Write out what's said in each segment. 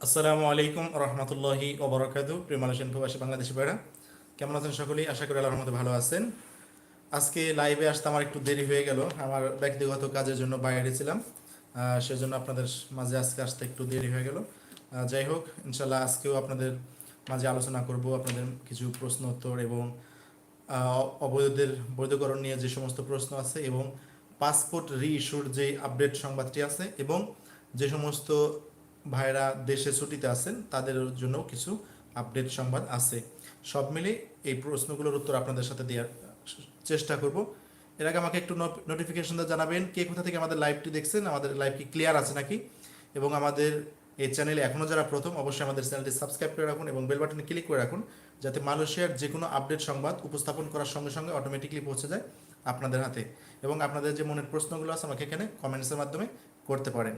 আসসালামু আলাইকুম রহমতুল্লাহি ওবরাকাতু প্রিয় মালয়েশিয়ান প্রবাসী বাংলাদেশি ভাইরা কেমন আছেন সকলেই? আশা করি আল্লাহর মধ্যে ভালো আছেন। আজকে লাইভে আসতে আমার একটু দেরি হয়ে গেল। আমার ব্যক্তিগত কাজের জন্য বাইরে ছিলাম সেজন্য আপনাদের মাঝে আজকে আসতে একটু দেরি হয়ে গেল। যাই হোক ইনশাল্লাহ আজকেও আপনাদের মাঝে আলোচনা করব, আপনাদের কিছু প্রশ্ন উত্তর এবং অবৈধদের বৈধকরণ নিয়ে যে সমস্ত প্রশ্ন আছে এবং পাসপোর্ট রি ইস্যুর যে আপডেট সংবাদটি আছে এবং যে সমস্ত ভাইরা দেশে ছুটিতে আছেন, তাদের জন্য কিছু আপডেট সংবাদ আছে। সব মিলে এই প্রশ্নগুলোর উত্তর আপনাদের সাথে দেওয়ার চেষ্টা করব। এর আগে আমাকে একটু নোটিফিকেশন জানাবেন, কে কোথা থেকে আমাদের লাইভটি দেখছেন, আমাদের লাইভ কি ক্লিয়ার আছে নাকি? এবং আমাদের এই চ্যানেলে এখনও যারা প্রথম, অবশ্যই আমাদের চ্যানেলটি সাবস্ক্রাইব করে রাখুন এবং বেল বাটনে ক্লিক করে রাখুন, যাতে মালয়েশিয়ার যে কোনো আপডেট সংবাদ উপস্থাপন করার সঙ্গে সঙ্গে অটোমেটিকলি পৌঁছে যায় আপনাদের হাতে। এবং আপনাদের যে মনের প্রশ্নগুলো আছে আমাকে এখানে কমেন্টসের মাধ্যমে করতে পারেন।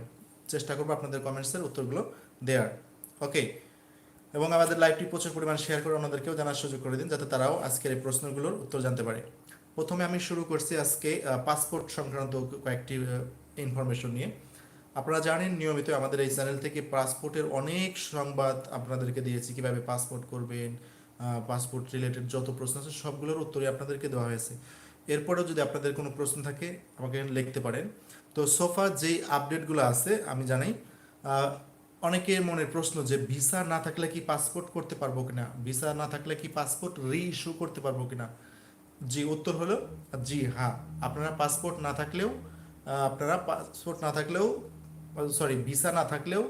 চেষ্টা করব আপনাদের কমেন্টসের উত্তরগুলো দেওয়ার ওকে এবং আমাদের লাইভটি প্রচুর পরিমাণ শেয়ার করে অন্যদেরকেও জানার সুযোগ করে দিন, যাতে তারাও আজকের এই প্রশ্নগুলোর উত্তর জানতে পারে। প্রথমে আমি শুরু করছি আজকে পাসপোর্ট সংক্রান্ত কয়েকটি ইনফরমেশন নিয়ে। আপনারা জানেন, নিয়মিত আমাদের এই চ্যানেল থেকে পাসপোর্টের অনেক সংবাদ আপনাদেরকে দিয়েছি, কীভাবে পাসপোর্ট করবেন পাসপোর্ট রিলেটেড যত প্রশ্ন আছে, সবগুলোর উত্তরই আপনাদেরকে দেওয়া হয়েছে। এরপরেও যদি আপনাদের কোনো প্রশ্ন থাকে, আমাকে লিখতে পারেন। তো সোফা যেই আপডেটগুলো আছে, আমি জানাই অনেকের মনের প্রশ্ন যে ভিসা না থাকলে কি পাসপোর্ট করতে পারব কিনা? ভিসা না থাকলে কি পাসপোর্ট রি ইস্যু করতে পারব কিনা? জি, উত্তর হলো, জি হ্যাঁ। আপনারা পাসপোর্ট না থাকলেও আপনারা পাসপোর্ট না থাকলেও সরি ভিসা না থাকলেও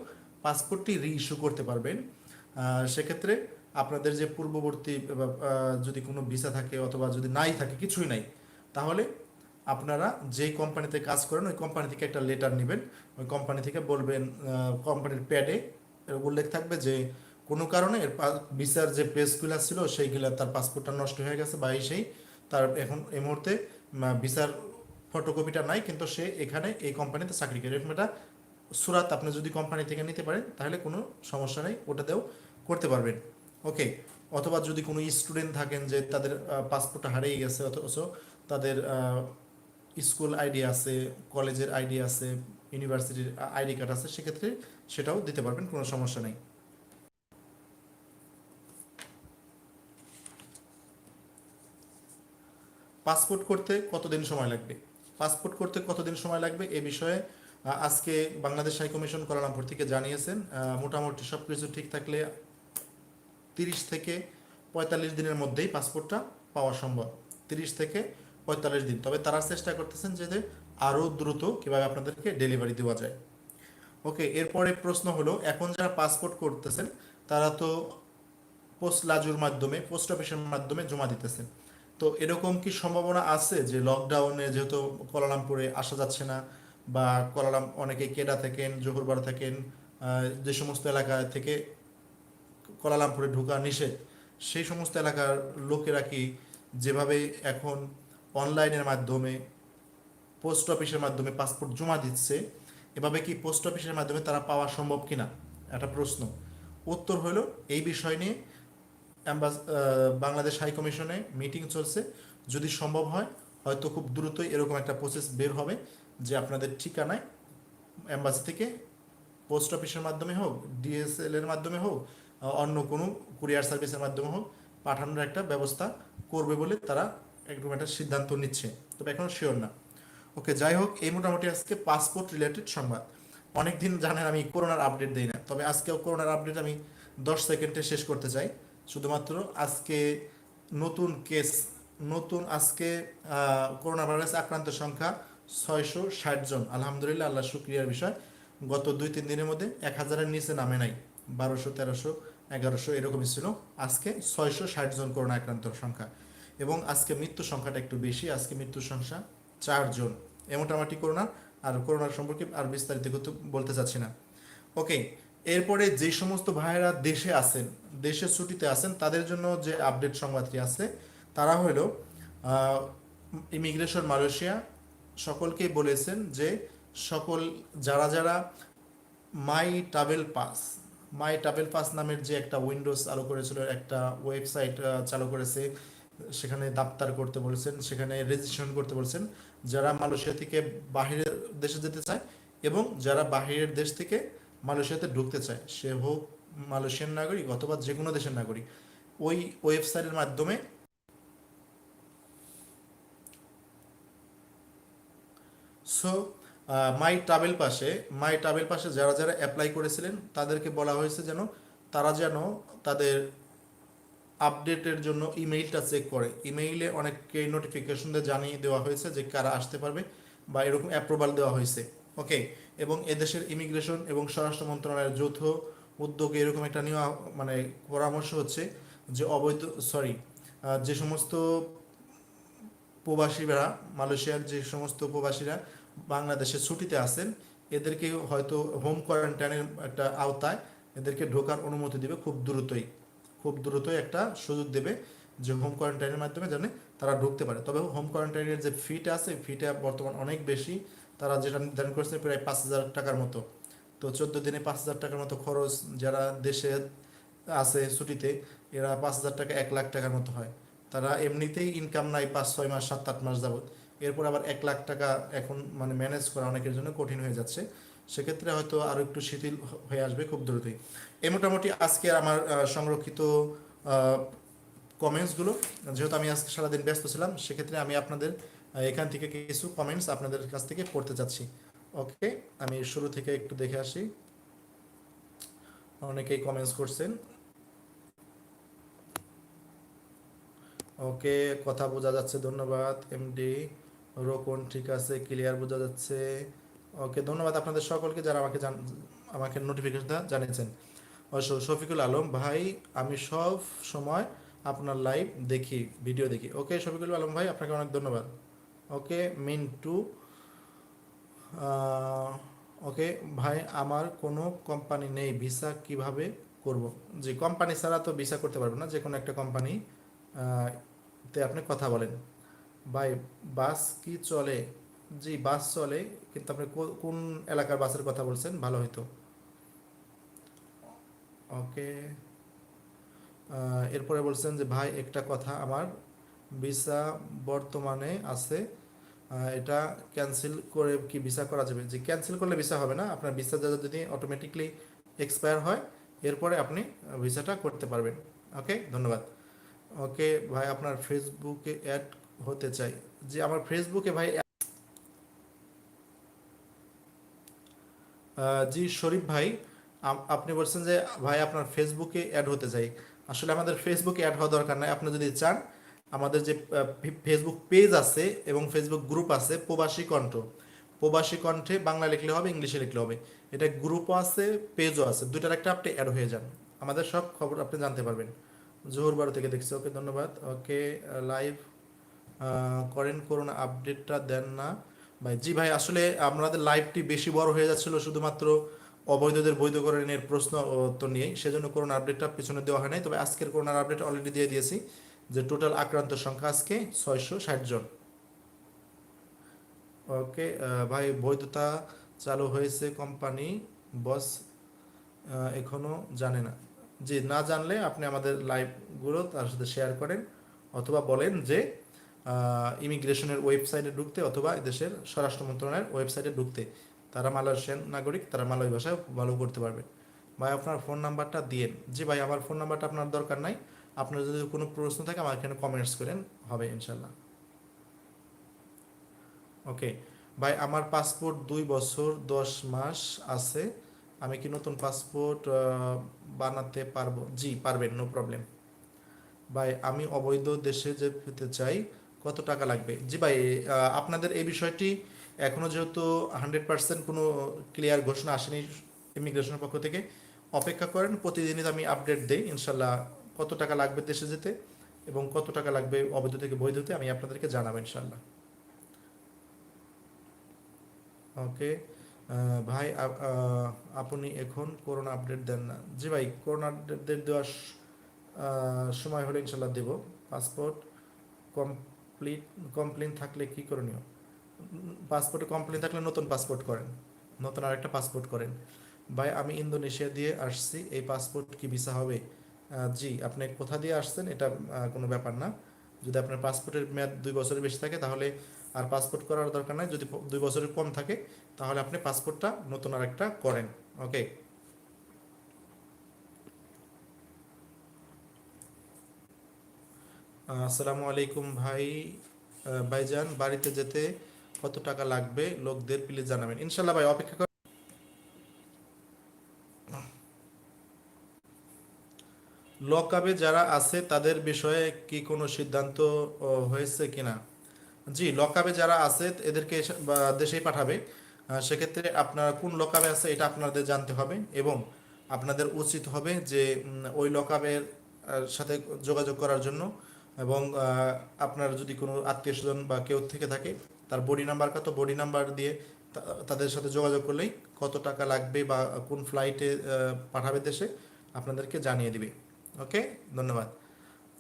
পাসপোর্টটি রি ইস্যু করতে পারবেন। সেক্ষেত্রে আপনাদের যে পূর্ববর্তী যদি কোনো ভিসা থাকে অথবা যদি নাই থাকে, কিছুই নাই তাহলে আপনারা যেই কোম্পানিতে কাজ করেন, ওই কোম্পানি থেকে একটা লেটার নেবেন। ওই কোম্পানি থেকে বলবেন কোম্পানির প্যাডে উল্লেখ থাকবে যে, কোনো কারণে এর ভিসার যে পেজগুলো ছিল, সেইগুলো তার পাসপোর্টটা নষ্ট হয়ে গেছে বা সেই, তার এখন এই মুহূর্তে ভিসার ফটোকপিটা নাই, কিন্তু সে এখানে এই কোম্পানিতে চাকরি করে। এরকম একটা সুরাত আপনি যদি কোম্পানি থেকে নিতে পারেন, তাহলে কোনো সমস্যা নেই, ওটাতেও করতে পারবেন। ওকে অথবা যদি কোনো স্টুডেন্ট থাকেন যে তাদের পাসপোর্টটা হারিয়ে গেছে, অথচ তাদের স্কুল আইডি আছে, কলেজের আইডি আছে, ইউনিভার্সিটির আইডি কার্ড আছে, সেক্ষেত্রে সেটাও দিতে পারবেন, কোনো সমস্যা নেই। পাসপোর্ট করতে কতদিন সময় লাগবে? পাসপোর্ট করতে কতদিন সময় লাগবে? এ বিষয়ে আজকে বাংলাদেশ হাই কমিশন কুয়ালালামপুর থেকে জানিয়েছেন মোটামুটি সব কিছু ঠিক থাকলে তিরিশ থেকে পঁয়তাল্লিশ দিনের মধ্যেই পাসপোর্টটা পাওয়া সম্ভব। তিরিশ থেকে পঁয়তাল্লিশ দিন। তবে তারা চেষ্টা করতেছেন যে আরও দ্রুত কীভাবে আপনাদেরকে ডেলিভারি দেওয়া যায়। ওকে, এরপরে প্রশ্ন হলো, এখন যারা পাসপোর্ট করতেছেন, তারা তো পোস্ট লাজুর মাধ্যমে পোস্ট অফিসের মাধ্যমে জমা দিতেছেন। তো এরকম কি সম্ভাবনা আছে যে লকডাউনে যেহেতু কোলালামপুরে আসা যাচ্ছে না বা কোলালাম, অনেকে কেডা থাকেন জহুরবার থাকেন যে সমস্ত এলাকা থেকে কোলালামপুরে ঢোকা নিষেধ, সেই সমস্ত এলাকার লোকেরা কি যেভাবে এখন অনলাইনের মাধ্যমে, পোস্ট অফিসের মাধ্যমে পাসপোর্ট জমা দিচ্ছে। এভাবে কি পোস্ট অফিসের মাধ্যমে তারা পাওয়া সম্ভব কিনা? একটা প্রশ্ন। উত্তর হলো, এই বিষয় নিয়ে অ্যাম্বাস- বাংলাদেশ হাই কমিশনে মিটিং চলছে। যদি সম্ভব হয়, হয়তো খুব দ্রুতই এরকম একটা প্রসেস বের হবে যে আপনাদের ঠিকানায় অ্যাম্বাসি থেকে পোস্ট অফিসের মাধ্যমে হোক, ডিএসএল এর মাধ্যমে হোক অন্য কোনো কুরিয়ার সার্ভিসের মাধ্যমে হোক পাঠানোর একটা ব্যবস্থা করবে বলে তারা একদম একটা সিদ্ধান্ত নিচ্ছে। তবে এখনও শিওর না। ওকে, যাই হোক, এই মোটামুটি আজকে পাসপোর্ট রিলেটেড সংবাদ। অনেক দিন জানেন আমি করোনার আপডেট দিই না। তবে আজকেও করোনার আপডেট আমি দশ সেকেন্ডে শেষ করতে চাই। শুধুমাত্র আজকে নতুন কেস নতুন আজকে করোনা ভাইরাস আক্রান্ত সংখ্যা ছয়শো ষাট জন। আলহামদুলিল্লাহ, আল্লাহ শুক্রিয়ার বিষয়। গত দুই তিন দিনের মধ্যে এক হাজারের নিচে নামে নাই। বারোশো, তেরোশো, এগারোশো এরকমই ছিল। আজকে ছয়শো ষাট জন করোনা আক্রান্ত সংখ্যা। এবং আজকে মৃত্যু সংখ্যাটা একটু বেশি, আজকে মৃত্যুর সংখ্যা চারজন। এ মোটামুটি করোনা আর করোনার সম্পর্কে আর বিস্তারিত বলতে চাচ্ছি না। ওকে, এরপরে যে সমস্ত ভাইয়েরা দেশে আছেন, দেশের ছুটিতে আছেন, তাদের জন্য যে আপডেট সংবাদটি আছে, তারা হলো ইমিগ্রেশন মালয়েশিয়া সকলকেই বলেছেন যে সকল যারা যারা my travel pass, my travel pass নামের যে একটা উইন্ডোজ চালু করেছিল, একটা ওয়েবসাইট চালু করেছে সেখানে দাপ্তার করতে বলেছেন, সেখানে রেজিস্ট্রেশন করতে বলেছেন, যারা মালয়েশিয়া থেকে বাহিরের দেশে যেতে চায় এবং যারা বাহিরের দেশ থেকে মালয়েশিয়াতে ঢুকতে চায়, সে হোক মালয়েশিয়ান নাগরিক অথবা যে কোনো দেশের নাগরিক, ওই ওয়েবসাইটের মাধ্যমে সো মাই ট্রাভেল পাশে মাই ট্রাভেল পাশে যারা যারা অ্যাপ্লাই করেছিলেন, তাদেরকে বলা হয়েছে যেন তারা যেন তাদের আপডেটের জন্য ইমেইলটা চেক করে। ইমেইলে অনেককে নোটিফিকেশন দিয়ে জানিয়ে দেওয়া হয়েছে যে কারা আসতে পারবে বা এরকম অ্যাপ্রুভাল দেওয়া হয়েছে। ওকে এবং এদেশের ইমিগ্রেশন এবং স্বরাষ্ট্র মন্ত্রণালয়ের যৌথ উদ্যোগে এরকম একটা নেওয়া মানে পরামর্শ হচ্ছে যে অবৈধ সরি যে সমস্ত প্রবাসীরা, মালয়েশিয়ার যে সমস্ত প্রবাসীরা বাংলাদেশে ছুটিতে আছেন, এদেরকে হয়তো হোম কোয়ারেন্টাইনের একটা আওতায় এদেরকে ঢোকার অনুমতি দেবে খুব দ্রুতই। খুব দ্রুতই একটা সুযোগ দেবে যে হোম কোয়ারেন্টাইনের মাধ্যমে জানে তারা ঢুকতে পারে। তবে হোম কোয়ারেন্টাইনের যে ফিটা আছে ফিটা বর্তমান অনেক বেশি। তারা যেটা নির্ধারণ করেছে প্রায় পাঁচ হাজার টাকার মতো। তো চোদ্দ দিনে পাঁচ হাজার টাকার মতো খরচ যারা দেশে আছে ছুটিতে, এরা পাঁচ হাজার টাকা এক লাখ টাকার মতো হয়। তারা এমনিতেই ইনকাম নাই পাঁচ, ছয় মাস, সাত, আট মাস যাবত এরপর আবার এক লাখ টাকা এখন মানে ম্যানেজ করা অনেকের জন্য কঠিন হয়ে যাচ্ছে। সেক্ষেত্রে হয়তো আরও একটু শিথিল হয়ে আসবে খুব দ্রুতই। এই মোটামুটি আজকে আমার সংরক্ষিত কমেন্টসগুলো যেহেতু আমি আজকে সারাদিন ব্যস্ত ছিলাম, সেক্ষেত্রে আমি আপনাদের এখান থেকে কিছু কমেন্টস আপনাদের কাছ থেকে পড়তে চাচ্ছি ওকে আমি শুরু থেকে একটু দেখে আসি। অনেকেই কমেন্টস করছেন। ওকে কথা বোঝা যাচ্ছে, ধন্যবাদ। এমডি রোকন, ঠিক আছে ক্লিয়ার বোঝা যাচ্ছে। ওকে, ধন্যবাদ আপনাদের সকলকে যারা আমাকে জান, আমাকে নোটিফিকেশন জানিয়েছেন। শফিকুল আলম, ভাই, আমি সব সময় আপনার লাইভ দেখি ভিডিও দেখি। ওকে, শফিকুল আলম ভাই, আপনাকে অনেক ধন্যবাদ। ওকে, মিন্টু ওকে, ভাই, আমার কোনো কোম্পানি নেই ভিসা কীভাবে করব? যে কোম্পানি ছাড়া তো ভিসা করতে পারব না যে কোনো একটা কোম্পানি তে আপনি কথা বলেন। ভাই, বাস কি চলে? জি, বাস চলে, কিন্তু আপনি কোন এলাকার বাসের কথা বলছেন? ভালো হইতো। ওকে। এরপরে বলছেন যে, ভাই, একটা কথা আমার। ভিসা বর্তমানে আছে। এটা ক্যান্সেল করে কি ভিসা করা যাবে? যে, ক্যান্সেল করলে ভিসা হবে না। আপনার ভিসা যা যদি অটোমেটিকলি এক্সপায়ার হয়, এরপরে আপনি ভিসাটা করতে পারবেন। ওকে? ধন্যবাদ। ওকে, ভাই, আপনার ফেসবুকে অ্যাড হতে চাই। যে, আমার ফেসবুকে ভাই জি, শরীফ ভাই আপনি বলছেন যে, ভাই, আপনার ফেসবুকে অ্যাড হতে চাই। আসলে আমাদের ফেসবুকে অ্যাড হওয়া দরকার নাই। আপনি যদি চান, আমাদের যে ফেসবুক পেজ আছে এবং ফেসবুক গ্রুপ আছে, প্রবাসী কণ্ঠ। প্রবাসী কণ্ঠে বাংলা লিখলে হবে, ইংলিশে লিখলে হবে। এটা গ্রুপও আছে পেজও আছে। দুটার একটা আপনি অ্যাড হয়ে যান। আমাদের সব খবর আপনি জানতে পারবেন। জোহর বারো থেকে দেখছি। ওকে, ধন্যবাদ। ওকে লাইভ করেন, করোনা আপডেটটা দেন না। ভাই, জি ভাই, আসলে আপনাদের লাইভটি বেশি বড় হয়ে যাচ্ছিল শুধুমাত্র অবৈধদের বৈধকরণের প্রশ্ন উত্তর নিয়েই। সেজন্য করোনা আপডেটটা পিছনে দেওয়া হয় নাই। তবে আজকের করোনার আপডেট অলরেডি দিয়ে দিয়েছি যে টোটাল আক্রান্ত সংখ্যা আজকে ছয়শো ষাট জন। ওকে ভাই, বৈধতা চালু হয়েছে কোম্পানি বস এখনও জানে না। জি, না জানলে আপনি আমাদের লাইভগুলো তার সাথে শেয়ার করেন অথবা বলেন যে ইমিগ্রেশনের ওয়েবসাইটে ঢুকতে অথবা দেশের স্বরাষ্ট্র মন্ত্রণালয়ের ওয়েবসাইটে ঢুকতে, তারা মালয়েশিয়ান নাগরিক, তারা মালয় ভাষায় ভালো করতে পারবে। ভাই, আপনার ফোন নাম্বারটা দিয়েন। জি ভাই, আমার ফোন নাম্বারটা আপনার দরকার নাই। আপনার যদি কোনো প্রশ্ন থাকে আমার এখানে কমেন্টস করেন, হবে ইনশাল্লাহ ওকে ভাই, আমার পাসপোর্ট দুই বছর, দশ মাস আছে। আমি কি নতুন পাসপোর্ট বানাতে পারব? জি, পারবেন নো প্রবলেম ভাই, আমি অবৈধ দেশে যেতে চাই। কত টাকা লাগবে? জি ভাই আপনাদের এই বিষয়টি এখনও যেহেতু হান্ড্রেড পার্সেন্ট কোনো ক্লিয়ার ঘোষণা আসেনি ইমিগ্রেশনের পক্ষ থেকে, অপেক্ষা করেন, প্রতিদিনই আমি আপডেট দেই, ইনশাল্লাহ কত টাকা লাগবে দেশে যেতে এবং কত টাকা লাগবে অবৈধ থেকে বৈধতে আমি আপনাদেরকে জানাব ইনশাল্লাহ। ওকে ভাই আপ- আপনি এখন করোনা আপডেট দেন না। জি ভাই, করোনা আপডেট দেওয়ার সময় হলে ইনশাল্লাহ দেব। পাসপোর্ট কমপ্লিট কমপ্লেন থাকলে কি করণীয়? পাসপোর্টে কমপ্লেন থাকলে নতুন পাসপোর্ট করেন। নতুন আরেকটা পাসপোর্ট করেন। ভাই, আমি ইন্দোনেশিয়া দিয়ে আসছি। এই পাসপোর্ট কি ভিসা হবে? জি, আপনি কোথা দিয়ে আসছেন এটা কোনো ব্যাপার না। যদি আপনার পাসপোর্টের মেয়াদ দুই বছরের বেশি থাকে, তাহলে আর পাসপোর্ট করার দরকার নাই। যদি দুই বছরের কম থাকে, তাহলে আপনি পাসপোর্টটা নতুন আরেকটা করেন। ওকে আসসালামু আলাইকুম ভাই ভাইজান, বাড়িতে যেতে কত টাকা লাগবে? লোকদের প্লিজ জানাবেন। ইনশাল্লাহ ভাই, অপেক্ষা কর লকআপে যারা আছে, তাদের বিষয়ে কি কোনো সিদ্ধান্ত হয়েছে কিনা? জি লকআপে যারা আছে, এদেরকে দেশেই পাঠাবে। সেক্ষেত্রে আপনার কোন লকআপে আছে, এটা আপনাদের জানতে হবে এবং আপনাদের উচিত হবে যে ওই লকআপের সাথে যোগাযোগ করার জন্য এবং আপনার যদি কোনো আত্মীয় স্বজন বা কেউ থেকে থাকে, তার বডি নাম্বার কত? বডি নাম্বার দিয়ে তাদের সাথে যোগাযোগ করলেই কত টাকা লাগবে বা কোন ফ্লাইটে পাঠাবে দেশে, আপনাদেরকে জানিয়ে দিবে। ওকে ধন্যবাদ।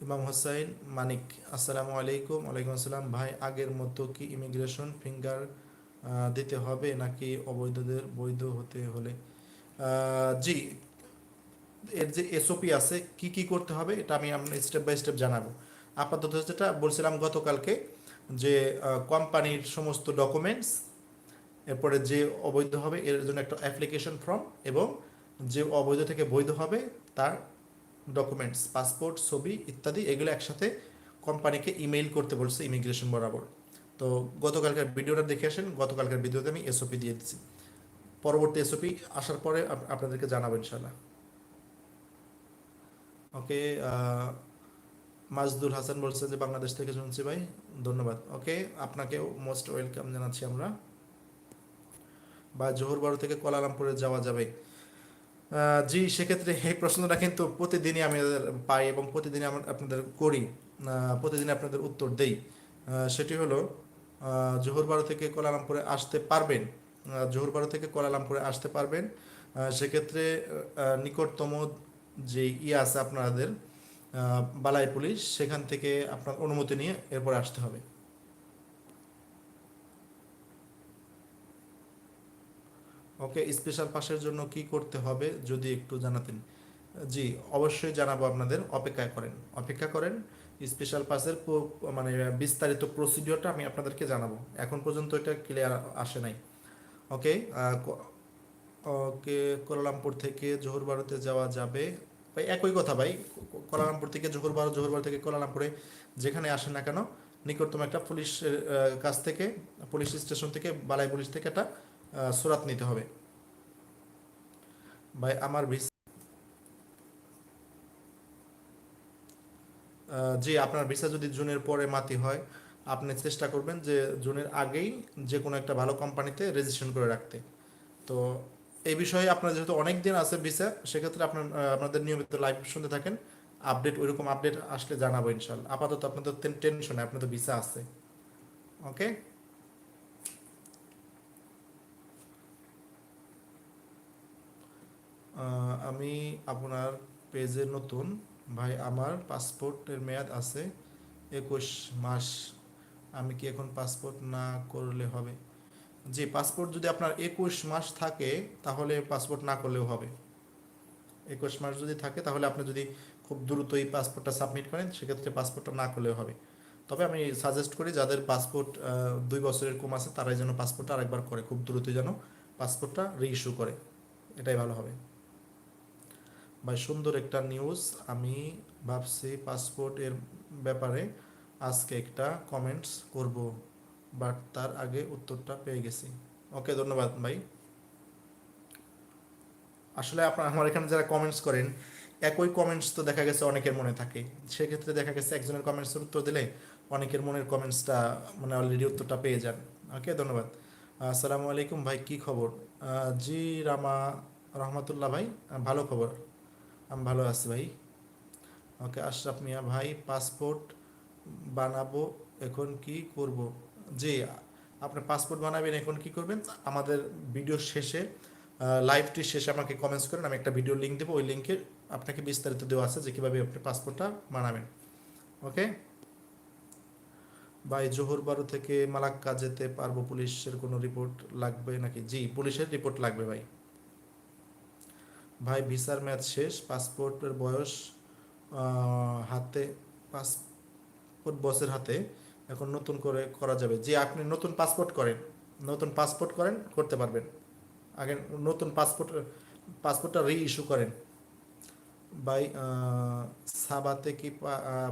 ইমাম হোসাইন, মানিক, আসসালামু আলাইকুম। ওয়ালাইকুম আসসালাম। ভাই, আগের মতো কি ইমিগ্রেশন ফিঙ্গার দিতে হবে নাকি অবৈধদের বৈধ হতে হলে? জি, এর যে এসওপি আছে, কি কি করতে হবে, এটা আমি স্টেপ বাই স্টেপ জানাব। আপাতত যেটা বলছিলাম গতকালকে যে কোম্পানির সমস্ত ডকুমেন্টস এরপরে যে অবৈধ হবে এর জন্য একটা অ্যাপ্লিকেশন ফর্ম এবং যে অবৈধ থেকে বৈধ হবে তার ডকুমেন্টস পাসপোর্ট ছবি ইত্যাদি এগুলো একসাথে কোম্পানিকে ইমেইল করতে বলছে ইমিগ্রেশন বরাবর। তো গতকালকার ভিডিওটা দেখে আসেন, গতকালকার ভিডিওতে আমি এসওপি দিয়ে দিচ্ছি পরবর্তী এসওপি আসার পরে আপ- আপনাদেরকে জানাব ইনশাল্লাহ ওকে মাজদুল হাসান বলছে যে বাংলাদেশ থেকে শুনছি ভাই, ধন্যবাদ। ওকে আপনাকেও মোস্ট ওয়েলকাম জানাচ্ছি আমরা। বা জোহর বারো থেকে কোলালামপুরে যাওয়া যাবে। জি, সেক্ষেত্রে এই প্রশ্নটা কিন্তু প্রতিদিনই আমি পাই এবং প্রতিদিনই আপনাদের করি। প্রতিদিন আপনাদের উত্তর দেই। সেটি হলো জোহর বারো থেকে কোলালামপুরে আসতে পারবেন। জোহর বারো থেকে কোলালামপুরে আসতে পারবেন। সেক্ষেত্রে নিকটতম যে ইয়ে আছে আপনাদের বালাই পুলিশ সেখান থেকে আপনার অনুমতি নিয়ে এরপর আসতে হবে। ওকে, স্পেশাল পাসের জন্য কি করতে হবে যদি একটু জানাতেন। জি, অবশ্যই জানাব আপনাদের, অপেক্ষা করেন। অপেক্ষা করেন, স্পেশাল পাসের মানে বিস্তারিত প্রসিডিওরটা আমি আপনাদেরকে জানাব। এখন পর্যন্ত এটা ক্লিয়ার আসে নাই। ওকে ওকে কোলালামপুর থেকে জোহর বারোতে যাওয়া যাবে ভাই, একই কথা ভাই, কোলালামপুর থেকে জোহর বারো জোহর বারো থেকে কোলালামপুরে যেখানে আসেন না কেন, নিকটতম একটা পুলিশের কাছ থেকে, পুলিশ স্টেশন থেকে, বালাই পুলিশ থেকে একটা সুরাত নিতে হবে। ভাই, আমার ভিসা জি, আপনার ভিসা যদি জুনের পরে মাতি হয়, আপনি চেষ্টা করবেন যে জুনের আগেই যে কোনো একটা ভালো কোম্পানিতে রেজিস্ট্রেশন করে রাখতে। তো এই বিষয়ে আপনার যেহেতু অনেক দিন আছে ভিসা, সেক্ষেত্রে আপনার আপনাদের নিয়মিত লাইভ শুনতে থাকেন। আপডেট ওইরকম আপডেট আসলে জানাব ইনশাল্লাহ আপাতত আপনাদের টেনশন আপনাদের ভিসা আছে। ওকে আমি আপনার পেজে নতুন। ভাই, আমার পাসপোর্টের মেয়াদ আছে একুশ মাস। আমি কি এখন পাসপোর্ট না করলে হবে? জি পাসপোর্ট যদি আপনার একুশ মাস থাকে, তাহলে পাসপোর্ট না করলেও হবে। একুশ মাস যদি থাকে, তাহলে আপনি যদি খুব দ্রুত এই পাসপোর্টটা সাবমিট করেন, সেক্ষেত্রে পাসপোর্টটা না করলেও হবে। তবে আমি সাজেস্ট করি, যাদের পাসপোর্ট দুই বছরের কম আছে, তারাই যেন পাসপোর্টটা আরেকবার করে, খুব দ্রুতই যেন পাসপোর্টটা রিইস্যু করে। এটাই ভালো হবে। ভাই, সুন্দর একটা নিউজ আমি ভাবছি পাসপোর্ট এর ব্যাপারে আজকে একটা কমেন্টস করব। বাট তার আগে উত্তরটা পেয়ে গেছি। ওকে, ধন্যবাদ ভাই। আসলে আপনার আমার এখানে যারা কমেন্টস করেন, একই কমেন্টস তো দেখা গেছে অনেকের মনে থাকে। সেক্ষেত্রে দেখা গেছে একজনের কমেন্টসের উত্তর দিলে অনেকের মনের কমেন্টসটা মানে অলরেডি উত্তরটা পেয়ে যান। ওকে, ধন্যবাদ। আসসালামু আলাইকুম ভাই, কি খবর? জি রামা রহমতুল্লাহ ভাই, ভালো খবর। আমি ভালো আছি ভাই। ওকে, আশরাফ মিয়া ভাই পাসপোর্ট বানাবো, এখন কি করব? জি আপনি পাসপোর্ট বানাবেন, এখন কি করবেন? আমাদের ভিডিও শেষে লাইভটি শেষে আমাকে কমেন্টস করেন, আমি একটা ভিডিও লিঙ্ক দেবো, ওই লিঙ্কে আপনাকে বিস্তারিত দেওয়া আছে যে কীভাবে আপনি পাসপোর্টটা বানাবেন। ওকে ভাই, জোহর বারো থেকে মালাক্কা যেতে পারব, পুলিশের কোনো রিপোর্ট লাগবে নাকি? জি, পুলিশের রিপোর্ট লাগবে ভাই। ভাই, ভিসার ম্যাচ শেষ, পাসপোর্টের বয়স হাতে, পাসপোর্ট বসের হাতে। এখন নতুন করে করা যাবে। যে আপনি নতুন পাসপোর্ট করেন নতুন পাসপোর্ট করেন করতে পারবেন। আগে নতুন পাসপোর্ট পাসপোর্টটা রি ইস্যু করেন আহ, সাবাতে কি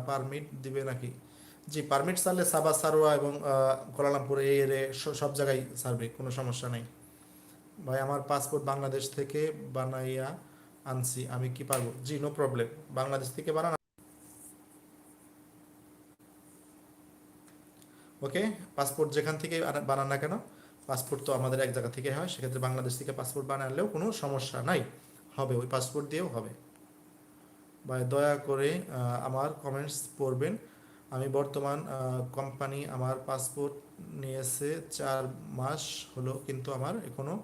পারমিট দিবে নাকি? জি পারমিট ছাড়লে সাবা সারোয়া এবং কোলালামপুর এই এরে সব জায়গায় ছাড়বে কোনো সমস্যা নেই। ভাই আমার পাসপোর্ট বাংলাদেশ থেকে বানাইয়া আনছি আমি কি পারব? জি নো প্রবলেম বাংলাদেশ থেকে বানান ওকে? পাসপোর্ট যেখান থেকে বানান না কেন? পাসপোর্ট তো আমাদের এক জায়গা থেকে হয়, সেক্ষেত্রে বাংলাদেশ থেকে পাসপোর্ট বানালেও কোনো সমস্যা নাই। হবে, ওই পাসপোর্ট দিয়েও হবে। বা দয়া করে আমার কমেন্টস পড়বেন। আমি বর্তমান কোম্পানি আমার পাসপোর্ট নিয়েছে চার মাস হলো, কিন্তু আমার এখনও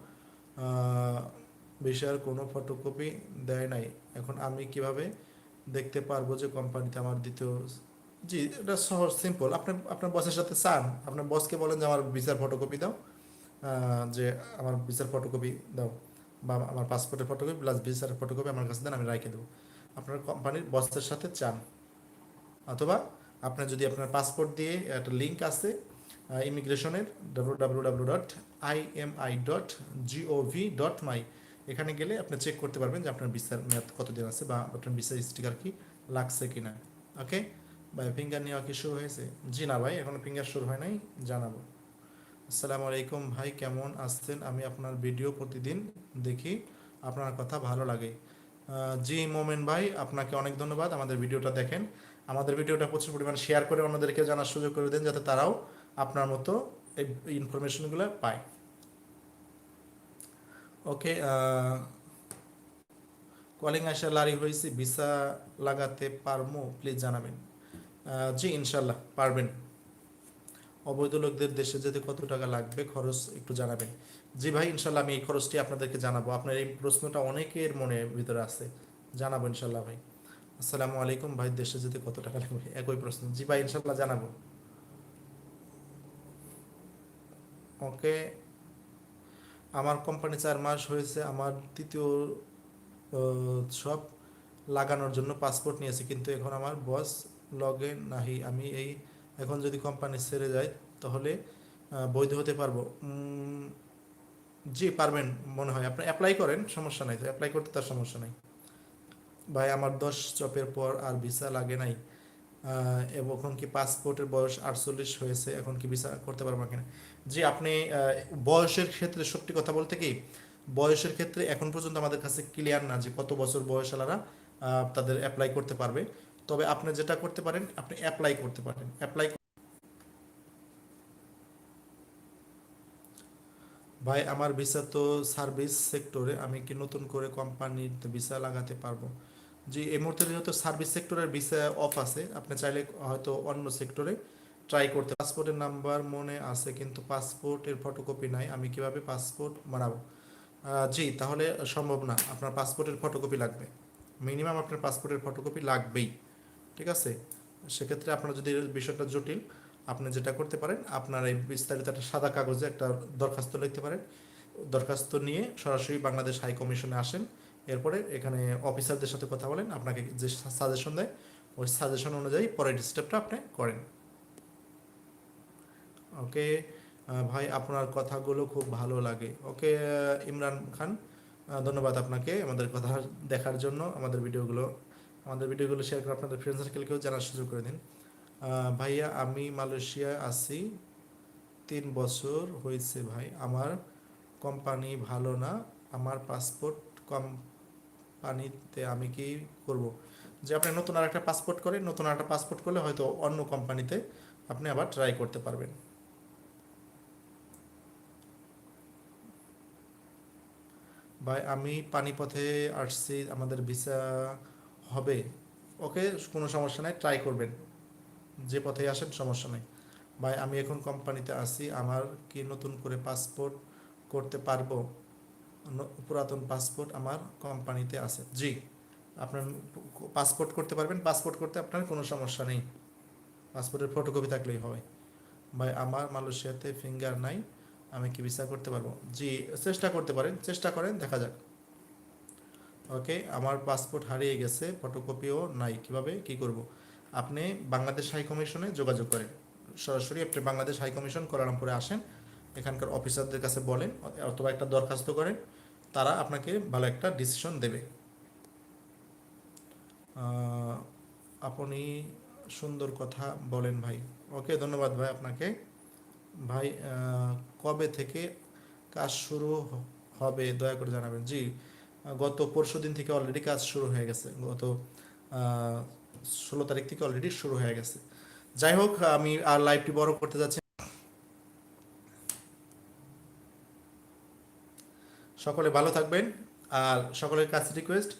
বিষয়ের কোনো ফটোকপি দেয় নাই। এখন আমি কীভাবে দেখতে পারব যে কোম্পানিতে আমার দ্বিতীয় জি, এটা সহজ সিম্পল আপনি আপনার বসের সাথে চান, আপনার বসকে বলেন যে, আমার ভিসার ফটোকপি দাও। যে, আমার ভিসার ফটোকপি দাও বা আমার পাসপোর্টের ফটোকপি প্লাস ভিসার ফটোকপি আমার কাছে দেন, আমি রাখে দেবো। আপনার কোম্পানির বসের সাথে চান। অথবা আপনার যদি আপনার পাসপোর্ট দিয়ে একটা লিঙ্ক আছে ইমিগ্রেশনের W W W dot I M I dot G O V dot my এখানে গেলে আপনি চেক করতে পারবেন যে আপনার ভিসার মেয়াদ কতদিন আছে বা আপনার ভিসার স্টিকার কি লাগছে কিনা ওকে ভাই ফিঙ্গার নেওয়া কি শুরু হয়েছে? জি না ভাই, এখনও ফিঙ্গার শুরু হয় নাই, জানাব। আসসালামু আলাইকুম ভাই, কেমন আছেন? আমি আপনার ভিডিও প্রতিদিন দেখি, আপনার কথা ভালো লাগে। জি মোমেন ভাই, আপনাকে অনেক ধন্যবাদ আমাদের ভিডিওটা দেখেন। আমাদের ভিডিওটা প্রচুর পরিমাণ শেয়ার করে অন্যদেরকে জানার সুযোগ করে দেন, যাতে তারাও আপনার মতো এই ইনফরমেশনগুলো পায়। ওকে কলিং আসা লারি হয়েছে, ভিসা লাগাতে পারমো প্লিজ জানাবেন। জি ইনশাল্লাহ পারবেন। অবৈধ লোকদের দেশে যেতে কত টাকা লাগবে খরচ একটু জানাবেন। জি ভাই ইনশাল্লাহ আমি এই খরচটি আপনাদেরকে জানাব। আপনার এই প্রশ্নটা অনেকের মনে ভিতরে আছে। জানাব ইনশাল্লাহ ভাই। আসসালামু আলাইকুম ভাই, দেশে যেতে কত টাকা লাগবে? একই প্রশ্ন। জি ভাই ইনশাল্লাহ জানাব। ওকে। আমার কোম্পানি চার মাস হয়েছে, আমার তৃতীয় সব লাগানোর জন্য পাসপোর্ট নিয়েছি, কিন্তু এখন আমার বস লগে নাহি আমি এই এখন যদি কোম্পানি ছেড়ে যায় তাহলে বৈধ হতে পারব। জি পারবেন মনে হয়। আপনি অ্যাপ্লাই করেন সমস্যা নাই। তো অ্যাপ্লাই করতে তার সমস্যা নাই। ভাই আমার দশ চপের পর আর ভিসা লাগে নাই। এখন কি পাসপোর্টের বয়স আটচল্লিশ হয়েছে এখন কি ভিসা করতে পারব কিনা? জি আপনি বয়সের ক্ষেত্রে সত্যি কথা বলতে কি বয়সের ক্ষেত্রে এখন পর্যন্ত আমাদের কাছে ক্লিয়ার না যে কত বছর বয়সালারা আহ, তাদের অ্যাপ্লাই করতে পারবে। তবে আপনি যেটা করতে পারেন, আপনি অ্যাপ্লাই করতে পারেন। অ্যাপ্লাই ভাই, আমার ভিসা তো সার্ভিস সেক্টরে আমি কি নতুন করে কোম্পানিতে ভিসা লাগাতে পারব? জি, এই মুহূর্তে যেহেতু সার্ভিস সেক্টরের ভিসা অফ আছে, আপনি চাইলে হয়তো অন্য সেক্টরে ট্রাই করতে পাসপোর্টের নাম্বার মনে আছে, কিন্তু পাসপোর্টের ফটোকপি নাই, আমি কীভাবে পাসপোর্ট বানাবো? জি, তাহলে সম্ভব না। আপনার পাসপোর্টের ফটোকপি লাগবে। মিনিমাম আপনার পাসপোর্টের ফটোকপি লাগবেই। ঠিক আছে? সেক্ষেত্রে আপনার যদি বিষয়টা জটিল, আপনি যেটা করতে পারেন, আপনার এই বিস্তারিত একটা সাদা কাগজে একটা দরখাস্ত লিখতে পারেন। দরখাস্ত নিয়ে সরাসরি বাংলাদেশ হাই কমিশনে আসেন। এরপরে এখানে অফিসারদের সাথে কথা বলেন, আপনাকে যে সাজেশন দেয়, ওই সাজেশন অনুযায়ী পরের স্টেপটা আপনি করেন। ওকে? ভাই, আপনার কথাগুলো খুব ভালো লাগে। ওকে ইমরান খান ধন্যবাদ আপনাকে আমাদের কথা দেখার জন্য, আমাদের ভিডিওগুলো আমাদের ভিডিওগুলো শেয়ার করে আপনাদের ফ্রেন্ড সার্কেলকেও জানার সুযোগ করে দিন। ভাইয়া, আমি মালয়েশিয়া আছি। তিন বছর হয়েছে ভাই। আমার কোম্পানি ভালো না। আমার পাসপোর্ট কোম্পানিতে আমি কি করব? যে আপনি নতুন আর একটা পাসপোর্ট করেন, নতুন আর একটা পাসপোর্ট করলে হয়তো অন্য কোম্পানিতে আপনি আবার ট্রাই করতে পারবেন। ভাই, আমি পানিপথে আসছি। আমাদের ভিসা হবে, ওকে, কোনো সমস্যা নাই ট্রাই করবেন। যে পথে আসেন, সমস্যা নাই। ভাই, আমি এখন কোম্পানিতে আছি, আমার কি নতুন করে পাসপোর্ট করতে পারব? পুরাতন পাসপোর্ট আমার কোম্পানিতে আছে। জি, আপনার পাসপোর্ট করতে পারবেন পাসপোর্ট করতে আপনার কোনো সমস্যা নেই। পাসপোর্টের ফটোকপি থাকলেই হবে। ভাই, আমার মালয়েশিয়াতে ফিঙ্গার নাই, আমি কি ভিসা করতে পারব? জি, চেষ্টা করতে পারেন, চেষ্টা করেন, দেখা যাক। ওকে, আমার পাসপোর্ট হারিয়ে গেছে, ফটোকপিও নাই, কীভাবে, কি করব? আপনি বাংলাদেশ হাই কমিশনে যোগাযোগ করেন। সরাসরি আপনি বাংলাদেশ হাই কমিশন, কোয়ালালামপুরে আসেন, এখানকার অফিসারদের কাছে বলেন, অথবা একটা দরখাস্ত করেন, তারা আপনাকে ভালো একটা ডিসিশন দেবে। আপনি সুন্দর কথা বলেন ভাই। ওকে, ধন্যবাদ ভাই আপনাকে। ভাই কবে থেকে কাজ শুরু হবে, দয়া করে জানাবেন। জি গত পরশু দিন থেকে অলরেডি কাজ শুরু হয়ে গেছে। গত ষোলো তারিখ থেকে অলরেডি শুরু হয়ে গেছে। যাই হোক, আমি আর লাইভটি বড় করতে যাচ্ছি সকলে ভালো থাকবেন। আর সকলের কাছে রিকোয়েস্ট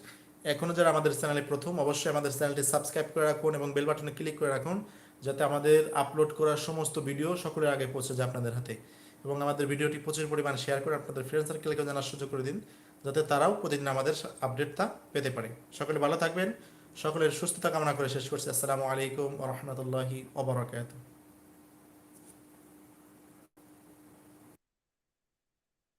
এখনও যারা আমাদের চ্যানেলে প্রথম, অবশ্যই আমাদের চ্যানেলটি সাবস্ক্রাইব করে রাখুন এবং বেল বাটনে ক্লিক করে রাখুন, যাতে আমাদের আপলোড করার সমস্ত ভিডিও সকলের আগে পৌঁছে যায় আপনাদের হাতে। এবং আমাদের ভিডিওটি প্রচুর পরিমাণ শেয়ার করে আপনাদের ফ্রেন্ড সার্কেলকে জানার সুযোগ করে দিন। যাতে তারাও প্রতিদিন আমাদের আপডেটটা পেতে পারে। সকলে ভালো থাকবেন, সকলের সুস্থতা কামনা করে শেষ করছি। আসসালামু আলাইকুম রহমতুল্লাহি ওবরাকাতুহ